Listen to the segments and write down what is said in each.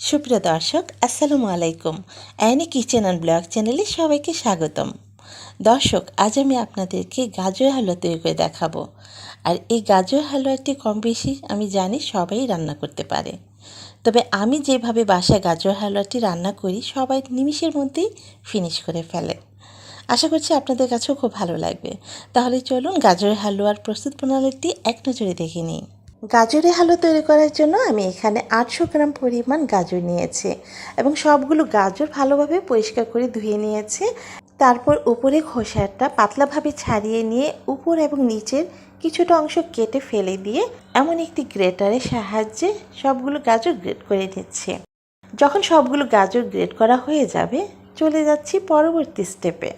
সুপ্রিয় দর্শক, আসসালামু আলাইকুম। অ্যানি কিচেন অ্যান্ড ব্লগ চ্যানেলে সবাইকে স্বাগতম। দর্শক, আজ আমি আপনাদেরকে গাজর হালুয়া তৈরি করে দেখাবো। আর এই গাজর হালুয়াটি কম বেশি, আমি জানি সবাই রান্না করতে পারে। তবে আমি যেভাবে বাসায় গাজর হালুয়াটি রান্না করি, সবাই নিমিষের মধ্যেই ফিনিশ করে ফেলে। আশা করছি আপনাদের কাছেও খুব ভালো লাগবে। তাহলে চলুন গাজর হালুয়ার প্রস্তুত প্রণালীটি এক নজরে দেখে নিই। গাজরের হালুয়া তৈরি করার জন্য আমি এখানে আটশো গ্রাম পরিমাণ গাজর নিয়েছি এবং সবগুলো গাজর ভালোভাবে পরিষ্কার করে ধুয়ে নিয়েছি। তারপর উপরে খোসাটা পাতলাভাবে ছাড়িয়ে নিয়ে উপর এবং নিচের কিছুটা অংশ কেটে ফেলে দিয়ে এমন একটি গ্রেটারের সাহায্যে সবগুলো গাজর গ্রেট করে নিচ্ছে। যখন সবগুলো গাজর গ্রেট করা হয়ে যাবে, চলে যাচ্ছি পরবর্তী স্টেপে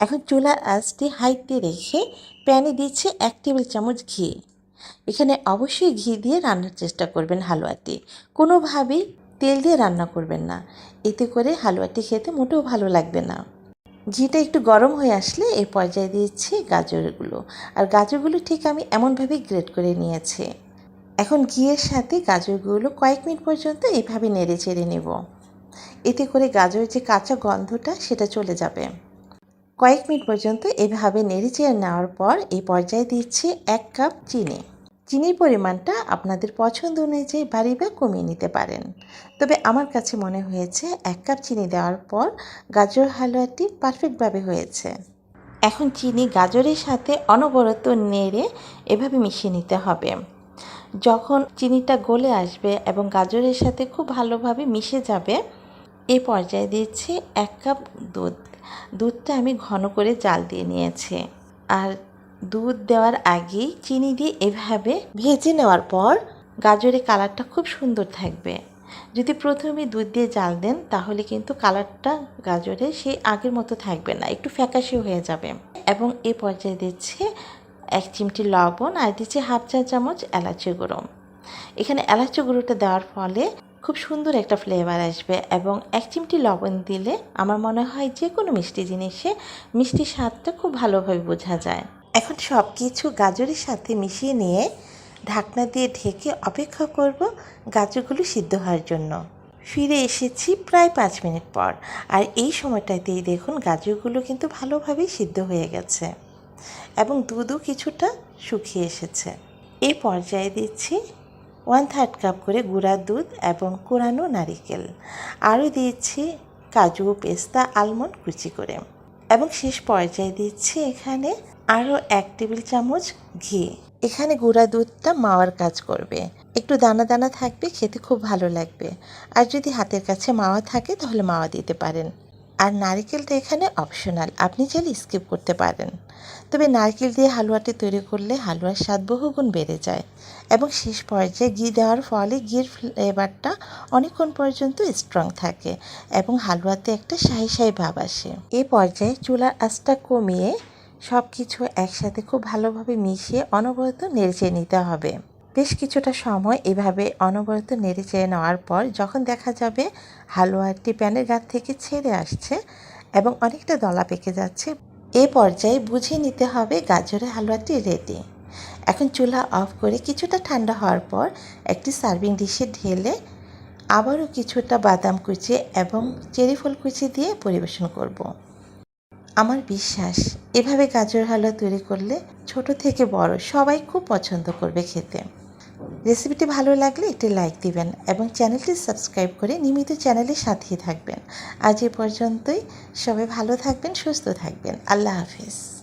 এখন চুলার আঁচটি হাইতে রেখে প্যানে দিচ্ছে এক টেবিল চামচ ঘি। এখানে অবশ্যই ঘি দিয়ে রান্নার চেষ্টা করবেন হালুয়াটি। কোনোভাবেই তেল দিয়ে রান্না করবেন না। এতে করে হালুয়াটি খেতে মোটেও ভালো লাগবে না। ঘিটা একটু গরম হয়ে আসলে এই পর্যায়ে দিয়েছি গাজরগুলো। আর গাজরগুলো ঠিক আমি এমনভাবে গ্রেট করে নিয়েছি। এখন ঘিয়ের সাথে গাজরগুলো কয়েক মিনিট পর্যন্ত এইভাবে নেড়ে চেড়ে নেব। এতে করে গাজরের যে কাঁচা গন্ধটা সেটা চলে যাবে। কয়েক মিনিট পর্যন্ত এভাবে নেড়ে চেড়ে নেওয়ার পর এই পর্যায়ে দিচ্ছি এক কাপ চিনি। চিনির পরিমাণটা আপনাদের পছন্দ অনুযায়ী বাড়ি বা কমিয়ে নিতে পারেন। তবে আমার কাছে মনে হয়েছে এক কাপ চিনি দেওয়ার পর গাজর হালুয়াটি পারফেক্টভাবে হয়েছে। এখন চিনি গাজরের সাথে অনবরত নেড়ে এভাবে মিশিয়ে নিতে হবে। যখন চিনিটা গলে আসবে এবং গাজরের সাথে খুব ভালোভাবে মিশে যাবে এই পর্যায়ে দিচ্ছি এক কাপ দুধ। দুধটা আমি ঘন করে জাল দিয়ে নিয়েছি। আর দুধ দেওয়ার আগেই চিনি দিয়ে এভাবে ভেজে নেওয়ার পর গাজরের কালারটা খুব সুন্দর থাকবে। যদি প্রথমে দুধ দিয়ে জাল দেন, তাহলে কিন্তু কালারটা গাজরে সেই আগের মতো থাকবে না, একটু ফ্যাকাশি হয়ে যাবে। এবং এ পর্যায়ে দিচ্ছে এক চিমটি লবণ আর দিচ্ছে হাফ চা চামচ এলাচি গুঁড়ো। এখানে এলাচি গুঁড়োটা দেওয়ার ফলে খুব সুন্দর একটা ফ্লেভার আসবে এবং এক চিমটি লবণ দিলে আমার মনে হয় যে কোনো মিষ্টি জিনিসে মিষ্টি স্বাদটা খুব ভালোভাবে বোঝা যায়। এখন সব কিছু গাজরের সাথে মিশিয়ে নিয়ে ঢাকনা দিয়ে ঢেকে অপেক্ষা করব গাজরগুলো সিদ্ধ হওয়ার জন্য। ফিরে এসেছি প্রায় পাঁচ মিনিট পর আর এই সময়টাতেই দেখুন গাজরগুলো কিন্তু ভালোভাবেই সিদ্ধ হয়ে গেছে এবং দুধও কিছুটা শুকিয়ে এসেছে। এই পর্যায়ে দিচ্ছি ওয়ান থার্ড কাপ করে গুঁড়া দুধ এবং কোরানো নারিকেল। আরও দিয়েছি কাজু পেস্তা, আলমন্ড কুচি করে। এবং শেষ পর্যায়ে দিচ্ছি এখানে আরও এক টেবিল চামচ ঘি। এখানে গুঁড়া দুধটা মাওয়ার কাজ করবে। একটু দানা দানা থাকবে, খেতে খুব ভালো লাগবে। আর যদি হাতের কাছে মাওয়া থাকে, তাহলে মাওয়া দিতে পারেন। আর নারকেলটা এখানে অপশনাল আপনি চাইলে স্কিপ করতে পারেন। তবে নারকেল দিয়ে হালুয়াটি তৈরি করলে হালুয়ার স্বাদ বহুগুণ বেড়ে যায় এবং শেষ পর্যায়ে ঘি দেওয়ার ফলে ঘির ফ্লেভারটা অনেকক্ষণ পর্যন্ত স্ট্রং থাকে এবং হালুয়াতে একটা শাহি শাহি ভাব আসে। এ পর্যায়ে চুলার আঁচটা কমিয়ে সব কিছু একসাথে খুব ভালোভাবে মিশিয়ে অনবরত নেড়ে নিতে হবে। বেশ কিছুটা সময় এভাবে অনবরত নেড়ে চেড়ে নেওয়ার পর যখন দেখা যাবে হালুয়াটি প্যানের গাত থেকে ছেড়ে আসছে এবং অনেকটা দলা পেকে যাচ্ছে, এ পর্যায়ে বুঝে নিতে হবে গাজরের হালুয়াটি রেডি এখন চুলা অফ করে কিছুটা ঠান্ডা হওয়ার পর একটি সার্ভিং ডিশে ঢেলে আবারও কিছুটা বাদাম কুচি এবং চেরি ফল কুচি দিয়ে পরিবেশন করব। আমার বিশ্বাস, এভাবে গাজর হালুয়া তৈরি করলে ছোট থেকে বড়, সবাই খুব পছন্দ করবে খেতে। রেসিপিটি ভালো লাগলে একটি লাইক দিবেন এবং চ্যানেলটি সাবস্ক্রাইব করে নিয়মিত চ্যানেলের সাথেই থাকবেন। আজ এ পর্যন্তই। সবাই ভালো থাকবেন, সুস্থ থাকবেন। আল্লাহ হাফিজ।